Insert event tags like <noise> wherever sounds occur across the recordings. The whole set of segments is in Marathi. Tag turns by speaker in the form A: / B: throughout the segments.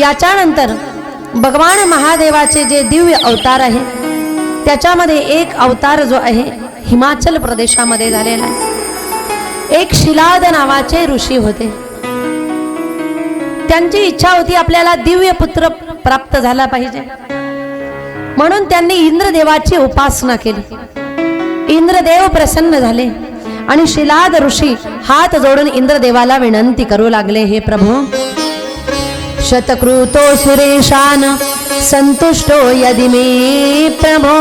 A: याच्यानंतर भगवान महादेवाचे जे दिव्य अवतार आहे त्याच्यामध्ये एक अवतार जो आहे हिमाचल प्रदेशामध्ये झालेला आहे. एक शिलाद नावाचे ऋषी होते. त्यांची इच्छा होती आपल्याला दिव्य पुत्र प्राप्त झाला पाहिजे. म्हणून त्यांनी इंद्रदेवाची उपासना केली. इंद्रदेव प्रसन्न झाले आणि शिलाद ऋषी हात जोडून इंद्रदेवाला विनंती करू लागले हे प्रभू शतकृतो सुरेशान संतुष्टो यदि मे प्रभो।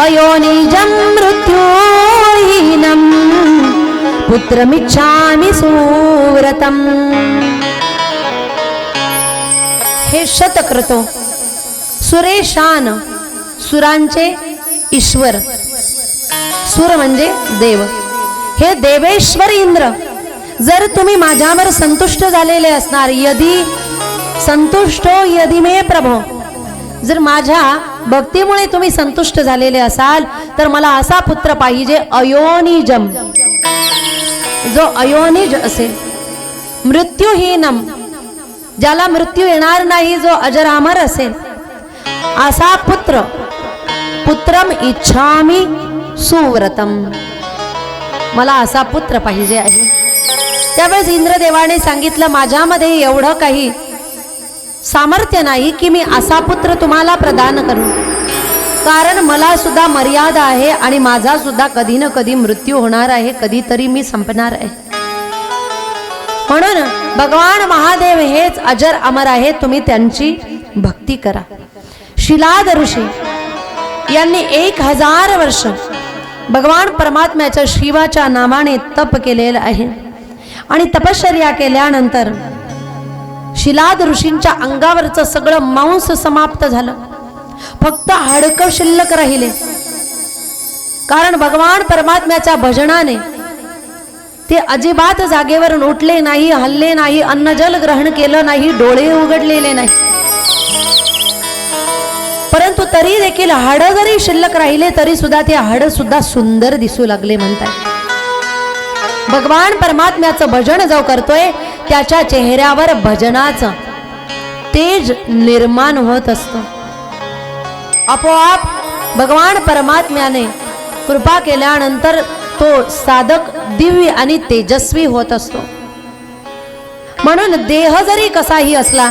A: अयोनिजं मृत्युहीनं पुत्रमिच्छामि सुव्रतम्। हे शतकृतो सुरेशान सुरांचे ईश्वर। सुर म्हणजे देव। हे देवेश्वर इंद्र जर तुम्ही माझ्यावर संतुष्ट झालेले असणार यदी संतुष्टो यदी मे प्रभो. जर माझ्या भक्तीमुळे तुम्ही संतुष्ट झालेले असाल तर मला असा पुत्र पाहिजे अयोनिजम. जो अयोनिज असेल. मृत्यूहीनम. ज्याला मृत्यू येणार नाही जो अजरामर असेल. असा पुत्र. पुत्रम इच्छामी सुव्रतम. मला असा पुत्र पाहिजे आहे. त्यावेळेस इंद्रदेवाने सांगितलं माझ्यामध्ये एवढं काही सामर्थ्य नाही की मी असा पुत्र तुम्हाला प्रदान करू. कारण मला सुद्धा मर्यादा आहे आणि माझा सुद्धा कधी ना कधी मृत्यू होणार आहे कधीतरी मी संपणार आहे. म्हणून भगवान महादेव हेच अजर अमर आहे तुम्ही त्यांची भक्ती करा. शिलाद ऋषी यांनी एक हजार वर्ष भगवान परमात्म्याच्या शिवाच्या नावाने तप केलेलं आहे. आणि तपश्चर्या केल्यानंतर शिलाद ऋषींच्या अंगावरचं सगळं मांस समाप्त झालं. फक्त हाडकं शिल्लक राहिले. कारण भगवान परमात्म्याच्या भजनाने ते अजिबात जागेवरून उठले नाही हल्ले नाही अन्नजल ग्रहण केलं नाही डोळे उघडलेले नाही. परंतु तरी देखील हाड जरी शिल्लक राहिले तरी सुद्धा ते हाड सुद्धा सुंदर दिसू लागले म्हणतात भगवान परमात्म्याचं भजन जो करतोय त्याच्या चेहऱ्यावर भजनाचं तेज निर्माण होत असतं. आपोआप भगवान परमात्म्याने कृपा केल्यानंतर तो साधक दिव्य आणि तेजस्वी होत असतो. म्हणून देह जरी कसाही असला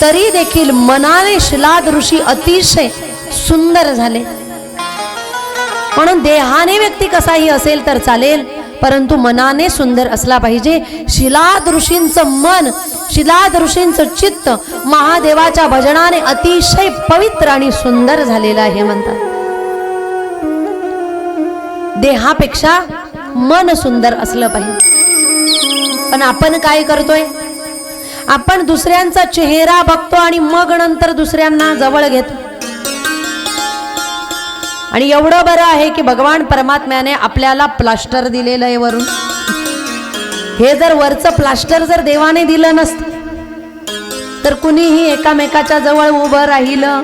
A: तरी देखील मनाने शिलाद ऋषी अतिशय सुंदर झाले. म्हणून देहाने व्यक्ती कसाही असेल तर चालेल परंतु मनाने सुंदर असला पाहिजे. शिलाद ऋषींचं मन शिलाद ऋषींचं चित्त महादेवाच्या भजनाने अतिशय पवित्र आणि सुंदर झालेलं आहे म्हणतात. देहापेक्षा मन सुंदर असलं पाहिजे. पण आपण काय करतोय? आपण दुसऱ्यांचा चेहरा बघतो आणि मग नंतर दुसऱ्यांना जवळ घेतो. आणि एवढं बरं आहे की भगवान परमात्म्याने आपल्याला प्लास्टर दिलेलं आहे वरून. हे जर वरचं प्लास्टर जर देवाने दिलं नसतं तर कुणीही एकामेकाच्या जवळ उभं राहिलं.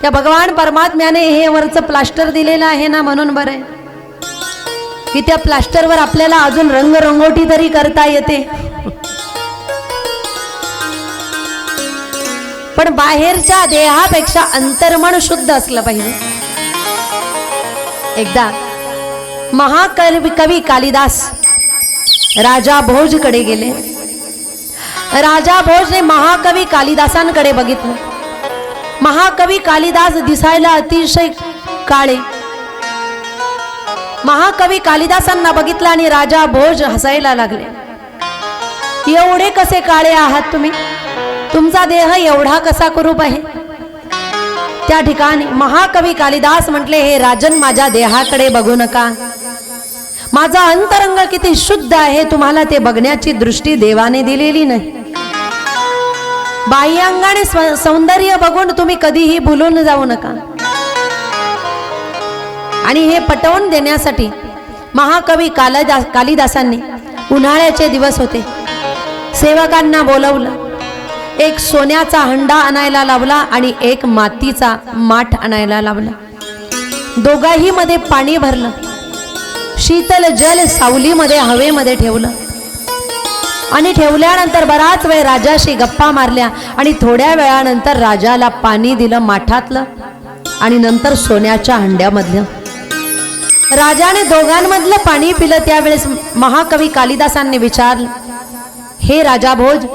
A: त्या भगवान परमात्म्याने हे वरचं प्लास्टर दिलेलं आहे ना म्हणून बरं आहे. की त्या प्लास्टरवर आपल्याला अजून रंगरंगोटी तरी करता येते. पण बाहेरच्या देहापेक्षा अंतर्मन शुद्ध असलं पाहिजे. एकदा महाकवी कवी कालिदास राजा भोजकडे गेले. राजा भोजने महाकवी कालिदासांकडे बघितलं. महाकवी कालिदास दिसायला अतिशय काळे. महाकवी कालिदासांना बघितलं आणि राजा भोज हसायला लागले. एवढे कसे काळे आहात तुम्ही? तुमचा देह एवढा कसा कुरूप आहे? त्या ठिकाणी महाकवी कालिदास म्हटले हे राजन माझ्या देहाकडे बघू नका. माझा अंतरंग किती शुद्ध आहे तुम्हाला ते बघण्याची दृष्टी देवाने दिलेली नाही. बाह्यांगाने स्व- सौंदर्य बघून तुम्ही कधीही भुलून जाऊ नका. आणि हे पटवून देण्यासाठी महाकवी कालिदास कालिदासांनी उन्हाळ्याचे दिवस होते. सेवकांना बोलवलं एक सोन्याचा हंडा आणायला लावला आणि एक मातीचा माठ आणायला लावला. दोघाही मध्ये पाणी भरलं. शीतल जल सावलीमध्ये हवेमध्ये ठेवलं. आणि ठेवल्यानंतर बराच वेळ राजाशी गप्पा मारल्या आणि थोड्या वेळानंतर राजाला पाणी दिलं माठातलं आणि नंतर सोन्याच्या हंड्यामधलं. राजाने दोघांमधलं पाणी पिलं त्यावेळेस महाकवी कालिदासांनी विचारलं हे राजा भोज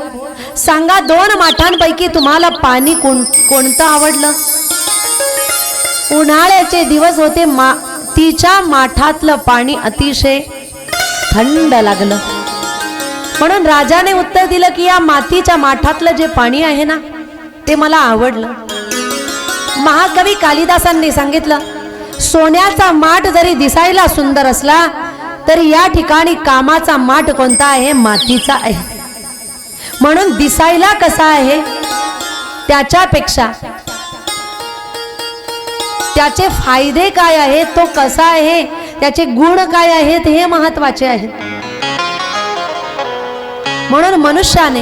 A: सांगा दोन माठांपैकी तुम्हाला पाणी कोण कोणतं आवडलं? उन्हाळ्याचे दिवस होते मा तिच्या माठातलं पाणी अतिशय थंड लागलं. म्हणून राजाने उत्तर दिलं की या मातीच्या माठातलं जे पाणी आहे ना ते मला आवडलं. महाकवी कालिदासांनी सांगितलं सोन्याचा माठ जरी दिसायला सुंदर असला तरी या ठिकाणी कामाचा माठ कोणता आहे? मातीचा आहे. म्हणून दिसायला कसा आहे? त्याच्यापेक्षा. त्याचे फायदे काय आहेत? तो कसा आहे? त्याचे गुण काय आहेत? हे महत्त्वाचे आहेत. म्हणून मनुष्याने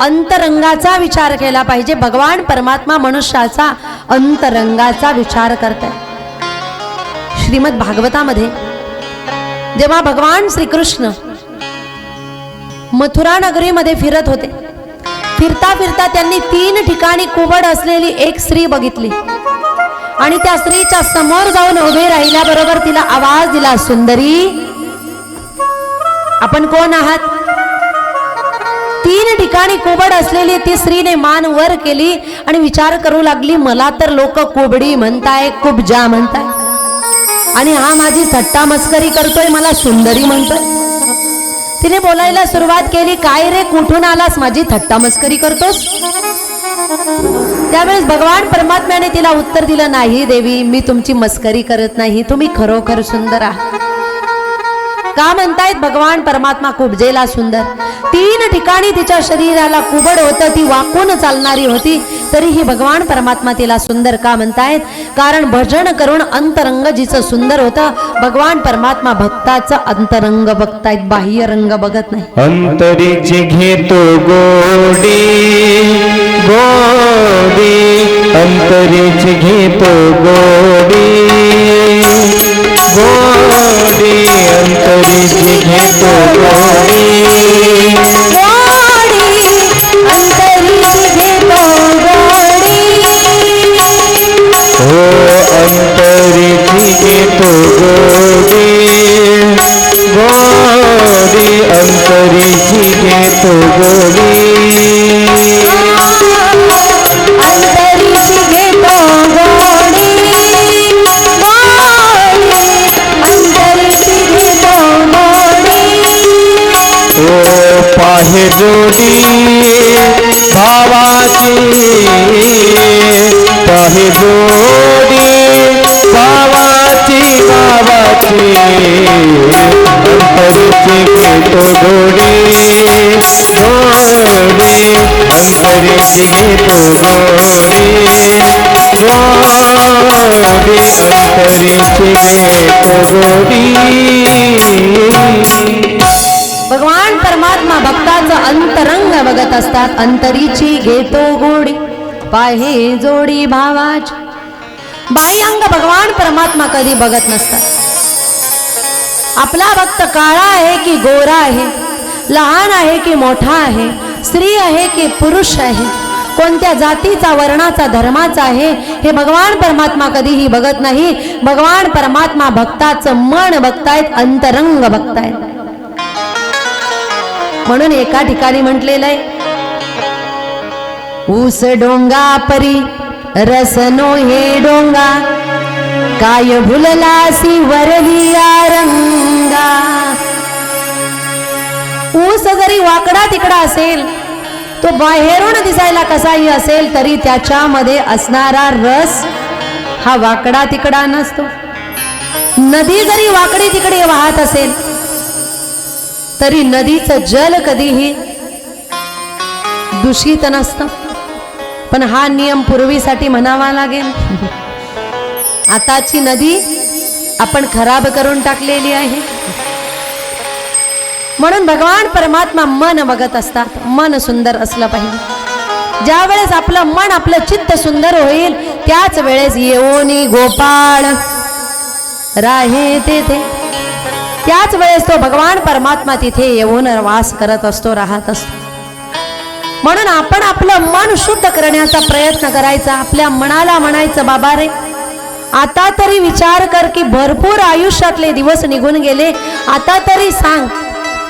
A: अंतरंगाचा विचार केला पाहिजे. भगवान परमात्मा मनुष्याचा अंतरंगाचा विचार करतात श्रीमद भागवतामध्ये जेव्हा भगवान श्रीकृष्ण मथुरा नगरीमध्ये फिरत होते. फिरता फिरता त्यांनी तीन ठिकाणी कुबड असलेली एक स्त्री बघितली. आणि त्या स्त्रीच्या समोर जाऊन उभे राहिल्याबरोबर तिला आवाज दिला सुंदरी आपण कोण आहात? तीन ठिकाणी कुबड असलेली ती स्त्रीने मान वर केली आणि विचार करू लागली मला तर लोक कुबडी म्हणताय कुबजा म्हणताय. आणि हा माझी थट्टा मस्करी करतोय मला सुंदरी म्हणतोय. तिने बोलायला सुरुवात केली काय रे कुठून आलास? माझी थट्टा मस्करी करतोस? त्यावेळेस भगवान परमात्म्याने तिला उत्तर दिलं नाही देवी मी तुमची मस्करी करत नाही. तुम्ही खरोखर सुंदर आहात. का म्हणतायत? भगवान परमात्मा कुबजेला सुंदर. तीन ठिकाणी तिच्या शरीराला कुबड होतं ती वाकून चालणारी होती तरीही भगवान परमात्मा तिला सुंदर का म्हणतायत? कारण भजन करून अंतरंग जिचं सुंदर होतं भगवान परमात्मा भक्ताचं अंतरंग बघतायत बाह्य रंग बघत नाही.
B: अंतरीची घेतो गोडी गोडी अंतरीची घेतो गोडी गोडी अंतरीची घेतो गोडी.
A: गोडी.
B: हो अंतरीची घेतो गोडी. गोडी अंतरीची घेतो गोडी.
A: भगवान परमात्मा भक्ताचं अंतरंग बघत असतात. अंतरीची घेतो गोडी. पाहे जोडी भावाची. बाह्यांग भगवान परमात्मा कधी बघत नसतात. आपला भक्त काळा आहे की गोरा आहे? लहान आहे की मोठा आहे? स्त्री आहे की पुरुष आहे? कोणत्या जातीचा वर्णाचा धर्माचा आहे हे भगवान परमात्मा कधीही बघत नाही. भगवान परमात्मा भक्ताचं मन बघतायत अंतरंग बघतायत. म्हणून एका ठिकाणी म्हटलेलं आहे ऊस डोंगा परी रसनो हे डोंगा काय भुललासी वरलिया रंगा. ऊस जरी वाकडा तिकडा असेल तो बाहेरून दिसायला कसाही असेल तरी त्याच्यामध्ये असणारा रस हा वाकडा तिकडा नसतो. नदी जरी वाकडी तिकडे वाहत असेल तरी नदीचं जल कधीही दूषित नसतं. पण हा नियम पूर्वीसाठी म्हणावा लागेल. <laughs> आताची नदी आपण खराब करून टाकलेली आहे. म्हणून भगवान परमात्मा मन बघत असतात. मन सुंदर असलं पाहिजे. ज्या वेळेस आपलं मन आपलं चित्त सुंदर होईल त्याच वेळेस येऊनी गोपाळ राहे तेथे. त्याच वेळेस तो भगवान परमात्मा तिथे येऊन वास करत असतो राहत असतो. म्हणून आपण आपलं मन शुद्ध करण्याचा प्रयत्न करायचा. आपल्या मनाला म्हणायचं बाबा रे आता तरी विचार कर की भरपूर आयुष्यातले दिवस निघून गेले. आता तरी सांग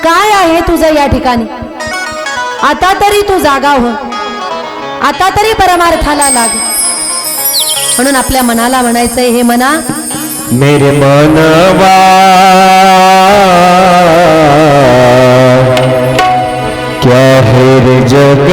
A: काय आहे तुझं या ठिकाणी? आता तरी तू जागा हो. आता तरी परमार्थाला लाग. म्हणून आपल्या मनाला म्हणायचंय हे मना
B: मेरे मनवा क्या है रे जग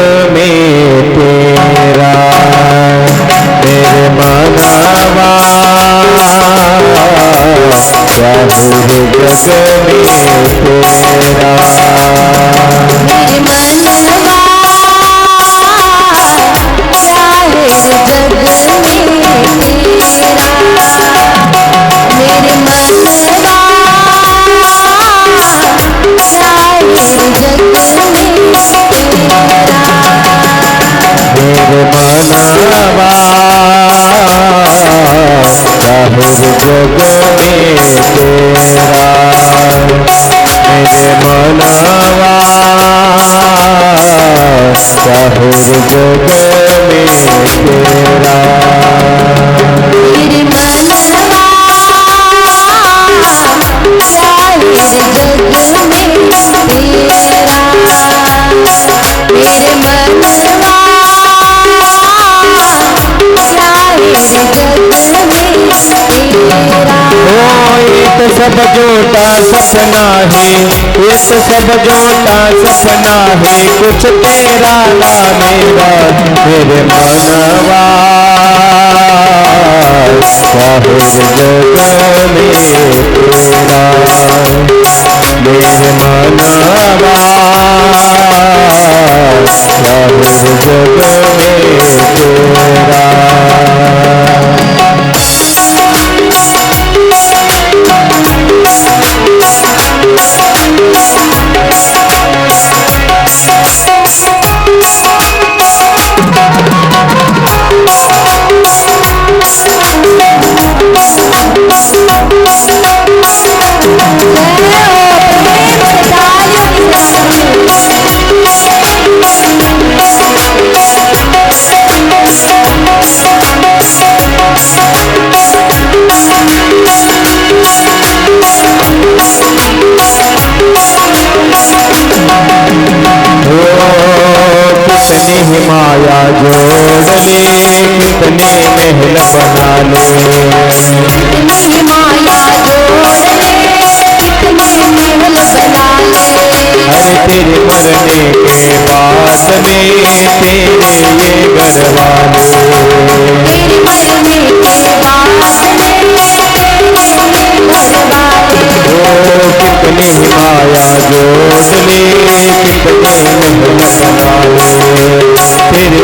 B: सब जोटा सपना है कुछ तेरा ना मेरा मेरे मनवा। चाहे जग में तेरा मेरे मनवा। चाहे जग में तेरा माया जोड़ ले कितने महल बना ले
A: कितनी माया कितने महल
B: अरे तेरे मरने के बाद में तेरे ये घर वाले.
A: तेरे मरने के बाद में तेरे घर वाले.
B: ओ कितनी माया जोड़ तेरे मरने के बाद में तेरे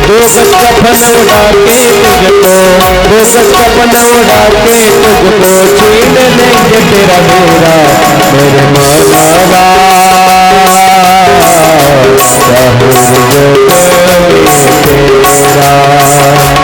B: दो गज फल उड़ा के तुझको दो गज फल उड़ा के तुझको छीन लेंगे तेरा मेरा मेरे मनवा चाहे जग तेरा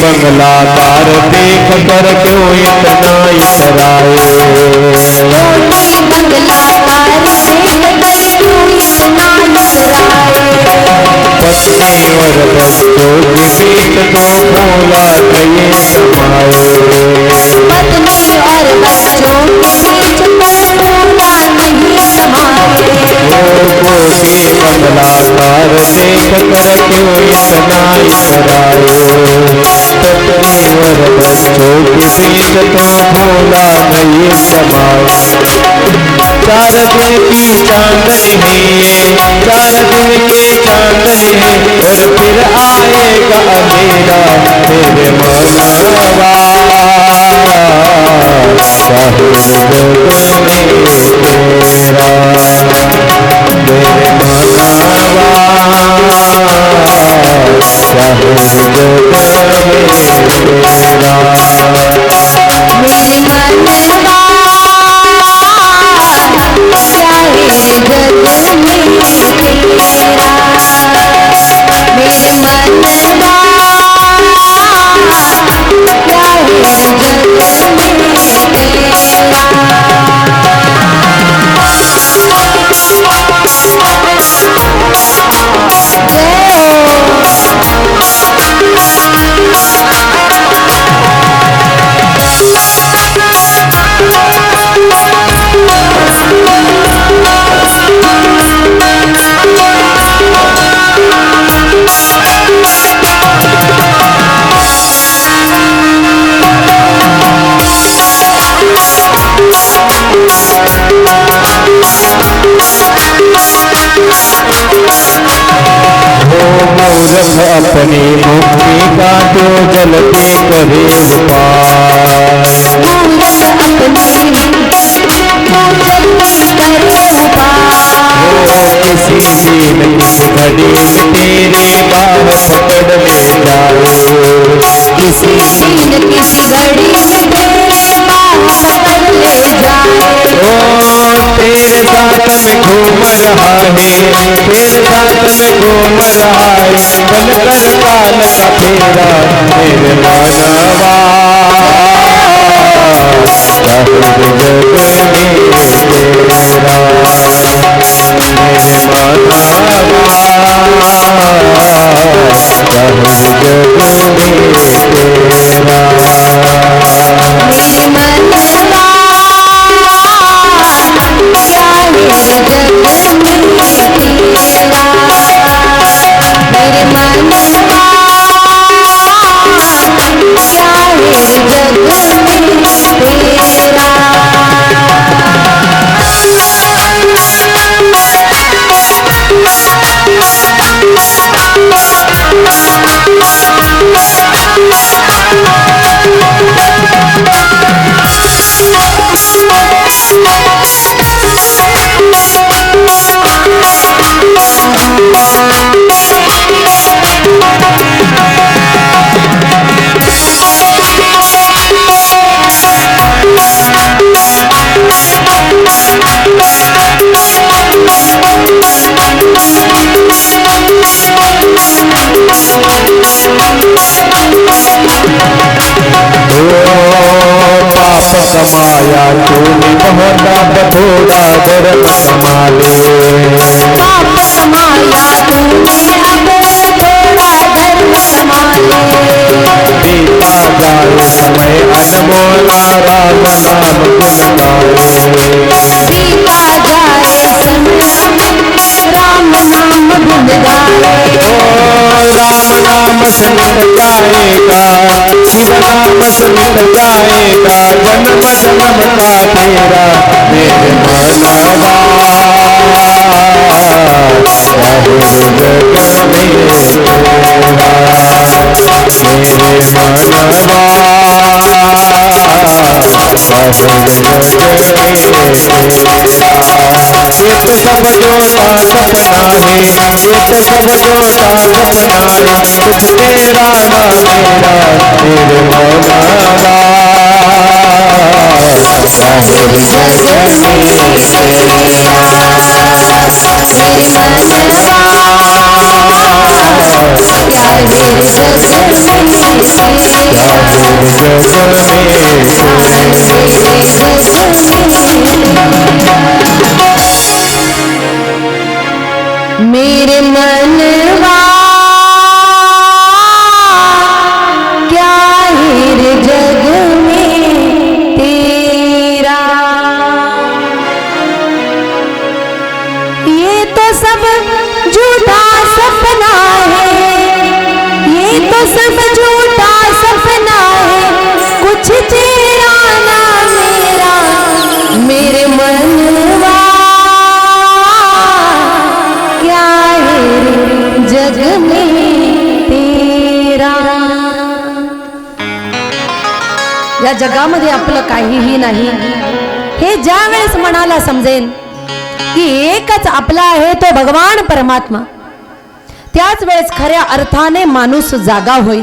B: बंगला कार देख कर क्यों इतना इतराए पत्नी और बच्चों के बीच तो भोला गए समाए
A: पत्नी और बच्चों के बीच तो भूला नहीं समाए
B: देख कर क्यों इतना इतराए पत्नीवर और बच्चों तो भूला नाही समाए चार की चांदनी है चार दिन की चांदनी है और फिर आएगा अंधेरा तेरे मनवा साहिल जग तेरा मेरे मनवा साहिल जग में तेरा
A: मेरे
B: मूर्ख अपने मुक्ति का तो जलते करे उपाय किसी दिन इस घड़ी में तेरे बाह पकड़ ले जाओ किसी
A: दिन किसी घड़ी में
B: घूम रहा है तेरे साथ में घूम रहा है बनकर काल का फेरा मेरे मानवा मेरे मानवा
A: मेरे
B: तूने थोड़ा धर्म कमा ले
A: कमाया तूने थोड़ा धर्म
B: जाए समय अनमोला राम नाम गुण गाए
A: दीपा जाए समय राम नाम गुण गाए
B: ओ राम नाम से मिट जाएगा शिव नाम से जाएगा जन्म जन्म का तेरा मेरे मनवा साहिब जोता सपना है ये जोता सपना है कुछ तेरा ना मेरे
A: मनवा या जगामध्ये आपलं काहीही नाही. हे ज्या वेळेस मनाला समजेल की एकच आपला आहे तो भगवान परमात्मा. त्याच वेळेस खऱ्या अर्थाने माणूस जागा होईल.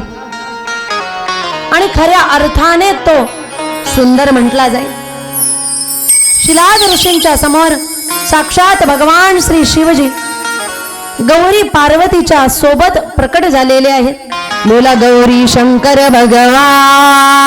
A: आणि खऱ्या अर्थाने तो सुंदर म्हटला जाईल. शिलाद ऋषींच्या समोर साक्षात भगवान श्री शिवजी गौरी पार्वतीच्या सोबत प्रकट झालेले आहेत. बोला गौरी शंकर भगवान.